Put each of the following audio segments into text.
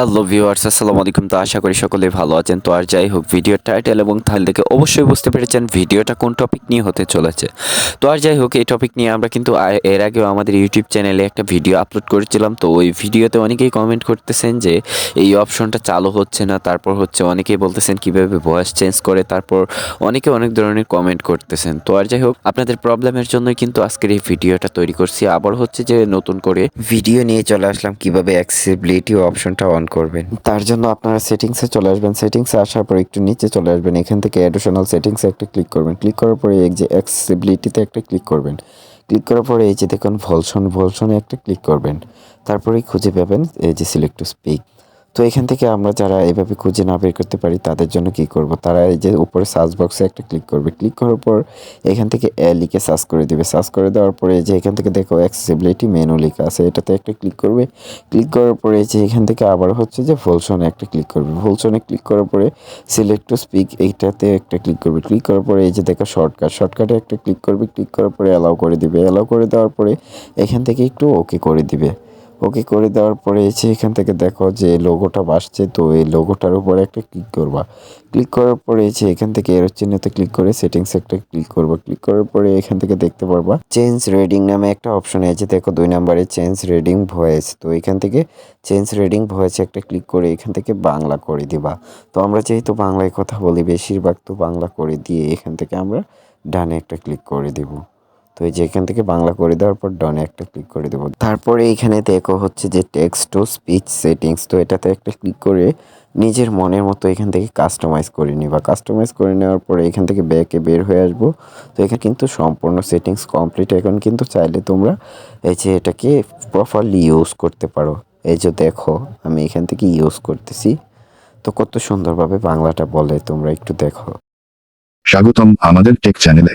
Hello viewers, আসসালামু আলাইকুম। তো আশা করি সকলে ভালো আছেন। তো আর যাই হোক ভিডিওর টাইটেল এবং থাল থেকে অবশ্যই বুঝতে পেরেছেন ভিডিওটা কোন টপিক নিয়ে হতে চলেছে। তো আর যাই হোক, এই টপিক নিয়ে আমরা কিন্তু এর আগেও আমাদের ইউটিউব চ্যানেলে একটা ভিডিও আপলোড করেছিলাম। তো ওই ভিডিওতে অনেকেই কমেন্ট করতেছেন যে, এই অপশনটা চালু হচ্ছে না। তারপর হচ্ছে অনেকেই বলতেছেন কীভাবে ভয়েস চেঞ্জ করে। তারপর অনেকে অনেক ধরনের কমেন্ট করতেছেন। তো আর যাই হোক, আপনাদের প্রবলেমের জন্যই কিন্তু আজকের এই ভিডিওটা তৈরি করছি। আবার হচ্ছে যে নতুন করে ভিডিও নিয়ে চলে আসলাম কীভাবে অ্যাক্সেসিবিলিটি অপশনটা অন করবেন। তার জন্য আপনারা সেটিংসে চলে আসবেন। সেটিংসে আসার পর একটু নিচে চলে আসবেন। এখান থেকে অ্যাডিশনাল সেটিংসে একটা ক্লিক করবেন। ক্লিক করার পরে এই যে অ্যাক্সেসিবিলিটিতে একটা ক্লিক করবেন। ক্লিক করার পরে এই যে দেখুন ভলসন ভলসনে একটা ক্লিক করবেন। তারপরেই খুঁজে পাবেন এই যে সিলেক্ট টু স্পিক তো এখান থেকে আমরা যারা এভাবে খুঁজে না বের করতে পারি, তাদের জন্য কি করব? তারা এই যে উপরে সার্চ বক্সে একটা ক্লিক করবে। ক্লিক করার পর এখান থেকে এ লিখে সার্চ করে দিবে। সার্চ করে দেওয়ার পরে যে এখান থেকে দেখো অ্যাক্সেসিবিলিটি মেনু লেখা আছে, এটাতে একটা ক্লিক করবে। ক্লিক করার পরে যে এখান থেকে আবার হচ্ছে যে ভোলসনে একটা ক্লিক করবে। ভোলসনে ক্লিক করার পরে সিলেক্ট টু স্পিক এইটাতে একটা ক্লিক করবে। ক্লিক করার পরে এই যে দেখো শর্টকাট শর্টকাটে একটা ক্লিক করবে। ক্লিক করার পরে অ্যালাউ করে দিবে। অ্যালাউ করে দেওয়ার পরে এখান থেকে একটু ওকে করে দিবে। ওকে করে দেওয়ার পরে এসে এখান থেকে দেখো যে লোগোটা বাসছে তো এই লোগোটার উপরে একটা ক্লিক করবা। ক্লিক করার পরে এসে এখান থেকে এর চিহ্নতে ক্লিক করে সেটিংস একটা ক্লিক করবা। ক্লিক করার পরে এখান থেকে দেখতে পারবা চেঞ্জ রেডিং নামে একটা অপশন আছে। দেখো দুই নম্বরে চেঞ্জ রেডিং ভয়েস তো এখান থেকে চেঞ্জ রেডিং ভয়েস একটা ক্লিক করে এখান থেকে বাংলা করে দিবা। তো আমরা যেহেতু বাংলায় কথা বলি, বেশিরভাগ তো বাংলা করে দিয়ে এখান থেকে আমরা ডানে একটা ক্লিক করে দিব। তো এই যে এখান থেকে বাংলা করে দেওয়ার পর ডনে একটা ক্লিক করে দেবো। তারপরে এখানে দেখো হচ্ছে যে টেক্সট টু স্পিচ সেটিংস তো এটাতে একটা ক্লিক করে নিজের মনের মতো এখান থেকে কাস্টমাইজ করে নিবা। কাস্টমাইজ করে নেওয়ার পরে এখান থেকে ব্যাকে বের হয়ে আসব। তো এখানে কিন্তু সম্পূর্ণ সেটিংস কমপ্লিট এখন কিন্তু চাইলে তোমরা এই যে এটাকে প্রপারলি ইউজ করতে পারো। এই যে দেখো, আমি এখান থেকে ইউজ করতেছি। তো কত সুন্দরভাবে বাংলাটা বলে তোমরা একটু দেখো। স্বাগতম আমাদের টেক চ্যানেলে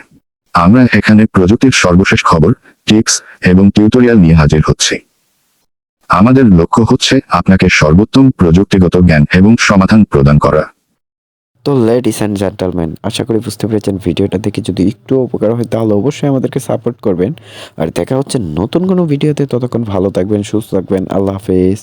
আমরা এখানে প্রযুক্তির সর্বশেষ খবর, টিপস এবং টিউটোরিয়াল নিয়ে হাজির হচ্ছি। আমাদের লক্ষ্য হচ্ছে আপনাকে সর্বোত্তম প্রযুক্তিগত জ্ঞান এবং সমাধান প্রদান করা। তো লেডিস অ্যান্ড জেন্টালম্যান আশা করি বুঝতে পেরেছেন ভিডিওটা দেখে যদি একটু উপকার হয় তাহলে অবশ্যই আমাদেরকে সাপোর্ট করবেন। আর দেখা হচ্ছে নতুন কোনো ভিডিওতে, ততক্ষণ ভালো থাকবেন, সুস্থ থাকবেন, আল্লাহ হাফেজ।